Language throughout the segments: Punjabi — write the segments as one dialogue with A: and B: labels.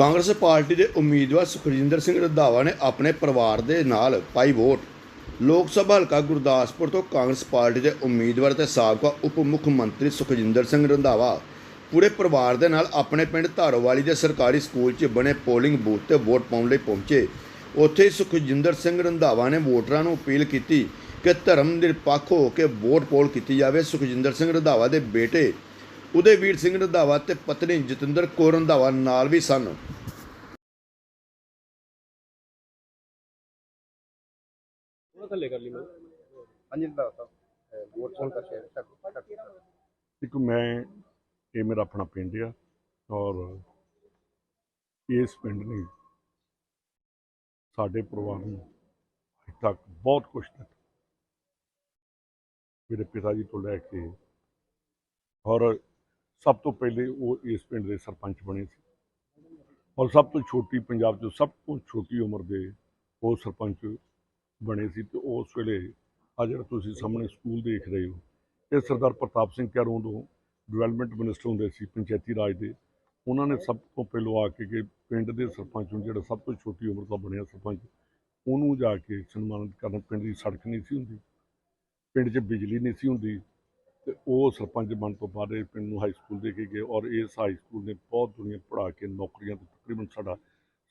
A: ਕਾਂਗਰਸ ਪਾਰਟੀ ਦੇ ਉਮੀਦਵਾਰ ਸੁਖਜਿੰਦਰ ਸਿੰਘ ਰੰਧਾਵਾ ਨੇ ਆਪਣੇ ਪਰਿਵਾਰ ਦੇ ਨਾਲ ਪਾਈ ਵੋਟ। ਲੋਕ ਸਭਾ ਹਲਕਾ ਗੁਰਦਾਸਪੁਰ ਤੋਂ ਕਾਂਗਰਸ ਪਾਰਟੀ ਦੇ ਉਮੀਦਵਾਰ ਤੇ ਸਾਬਕਾ ਉਪ ਮੁੱਖ ਮੰਤਰੀ ਸੁਖਜਿੰਦਰ ਸਿੰਘ ਰੰਧਾਵਾ ਪੂਰੇ ਪਰਿਵਾਰ ਦੇ ਨਾਲ ਆਪਣੇ ਪਿੰਡ ਧਾਰੋਵਾਲੀ ਦੇ ਸਰਕਾਰੀ ਸਕੂਲ 'ਚ ਬਣੇ ਪੋਲਿੰਗ ਬੂਥ ਤੇ ਵੋਟ ਪਾਉਣ ਲਈ ਪਹੁੰਚੇ। ਉੱਥੇ ਹੀ ਸੁਖਜਿੰਦਰ ਸਿੰਘ ਰੰਧਾਵਾ ਨੇ ਵੋਟਰਾਂ ਨੂੰ ਅਪੀਲ ਕੀਤੀ ਕਿ ਧਰਮ ਨਿਰਪੱਖ ਹੋ ਕੇ ਵੋਟ ਪੋਲ ਕੀਤੀ ਜਾਵੇ। ਸੁਖਜਿੰਦਰ ਸਿੰਘ ਰੰਧਾਵਾ ਦੇ ਬੇਟੇ ਉਦੈਵੀਰ ਸਿੰਘ ਰੰਧਾਵਾ ਤੇ ਪਤਨੀ ਜਤਿੰਦਰ ਕੌਰ ਰੰਧਾਵਾ ਨਾਲ ਵੀ ਸਨ।
B: ਥੋੜਾ ਥੱਲੇ ਕਰ ਲਈ ਮੈਂ।
C: ਦਾ ਤੱਕ
D: ਇੱਕ ਮੈਂ ਇਹ ਮੇਰਾ ਆਪਣਾ ਪਿੰਡ ਆ ਔਰ ਇਸ ਪਿੰਡ ਨੇ ਸਾਡੇ ਪਰਿਵਾਰ ਨੂੰ ਅੱਜ ਤੱਕ ਬਹੁਤ ਕੁਝ ਦਿੱਤਾ। ਮੇਰੇ ਪਿਤਾ ਜੀ ਤੋਂ ਲੈ ਕੇ ਔਰ ਸਭ ਤੋਂ ਪਹਿਲੇ ਉਹ ਇਸ ਪਿੰਡ ਦੇ ਸਰਪੰਚ ਬਣੇ ਸੀ। ਔਰ ਸਭ ਤੋਂ ਛੋਟੀ ਪੰਜਾਬ 'ਚ ਸਭ ਤੋਂ ਛੋਟੀ ਉਮਰ ਦੇ ਉਹ ਸਰਪੰਚ ਬਣੇ ਸੀ ਤੇ ਉਸ ਵੇਲੇ ਆ ਜਿਹੜਾ ਤੁਸੀਂ ਸਾਹਮਣੇ ਸਕੂਲ ਦੇਖ ਰਹੇ ਹੋ, ਇਹ ਸਰਦਾਰ ਪ੍ਰਤਾਪ ਸਿੰਘ ਕੈਰੋਂ ਤੋਂ ਡਿਵੈਲਪਮੈਂਟ ਮਿਨਿਸਟਰ ਹੁੰਦੇ ਸੀ ਪੰਚਾਇਤੀ ਰਾਜ ਦੇ। ਉਹਨਾਂ ਨੇ ਸਭ ਤੋਂ ਪਹਿਲਾਂ ਆ ਕੇ ਕਿ ਪਿੰਡ ਦੇ ਸਰਪੰਚ ਨੂੰ ਜਿਹੜਾ ਸਭ ਤੋਂ ਛੋਟੀ ਉਮਰ ਦਾ ਬਣਿਆ ਸਰਪੰਚ, ਉਹਨੂੰ ਜਾ ਕੇ ਸਨਮਾਨਿਤ ਕਰਨ। ਪਿੰਡ ਦੀ ਸੜਕ ਨਹੀਂ ਸੀ ਹੁੰਦੀ, ਪਿੰਡ 'ਚ ਬਿਜਲੀ ਨਹੀਂ ਸੀ ਹੁੰਦੀ ਤੇ ਉਹ ਸਰਪੰਚ ਬਣਨ ਤੋਂ ਬਾਅਦ ਇਹ ਪਿੰਡ ਨੂੰ ਹਾਈ ਸਕੂਲ ਦੇ ਕੇ ਗਏ ਔਰ ਇਸ ਹਾਈ ਸਕੂਲ ਨੇ ਬਹੁਤ ਦੁਨੀਆ ਪੜ੍ਹਾ ਕੇ ਨੌਕਰੀਆਂ ਤੇ ਤਕਰੀਬਨ ਸਾਡਾ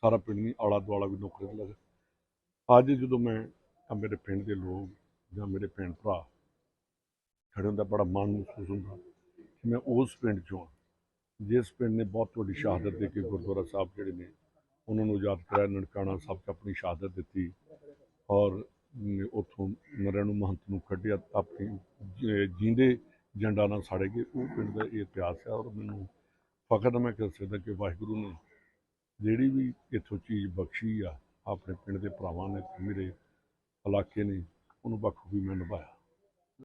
D: ਸਾਰਾ ਪਿੰਡ ਨਹੀਂ ਆਲਾ ਦੁਆਲਾ ਵੀ ਨੌਕਰੀ ਤੇ ਲੱਗਾ। ਅੱਜ ਜਦੋਂ ਮੈਂ ਮੇਰੇ ਪਿੰਡ ਦੇ ਲੋਕ ਜਾਂ ਮੇਰੇ ਭੈਣ ਭਰਾ ਖੜੇ ਹੁੰਦਾ ਬੜਾ ਮਾਣ ਮਹਿਸੂਸ ਹੁੰਦਾ ਕਿ ਮੈਂ ਉਸ ਪਿੰਡ ਚੋਂ ਹਾਂ ਜਿਸ ਪਿੰਡ ਨੇ ਬਹੁਤ ਵੱਡੀ ਸ਼ਹਾਦਤ ਦੇ ਕੇ ਗੁਰਦੁਆਰਾ ਸਾਹਿਬ ਜਿਹੜੇ ਨੇ, ਉਹਨਾਂ ਨੂੰ ਆਜ਼ਾਦ ਕਰਾਇਆ, ਨਨਕਾਣਾ ਸਾਹਿਬ 'ਚ ਆਪਣੀ ਸ਼ਹਾਦਤ ਦਿੱਤੀ ਔਰ ਉੱਥੋਂ ਨਰੈਣੂ ਮਹੰਤ ਨੂੰ ਕੱਢਿਆ, ਆਪਣੀ ਜ- ਜੀਂਦੇ ਜੰਡਾ ਨਾਲ ਸਾੜੇ ਗਏ। ਉਹ ਪਿੰਡ ਦਾ ਇਹ ਇਤਿਹਾਸ ਹੈ ਔਰ ਮੈਨੂੰ ਫਖਰ ਮੈਂ ਕਹਿ ਸਕਦਾ ਕਿ ਵਾਹਿਗੁਰੂ ਨੇ ਜਿਹੜੀ ਵੀ ਇੱਥੋਂ ਚੀਜ਼ ਬਖਸ਼ੀ ਆ, ਆਪਣੇ ਪਿੰਡ ਦੇ ਭਰਾਵਾਂ ਨੇ, ਮੇਰੇ ਇਲਾਕੇ ਨੇ, ਉਹਨੂੰ ਬਖੂਬੀ ਮੈਂ ਨਿਭਾਇਆ।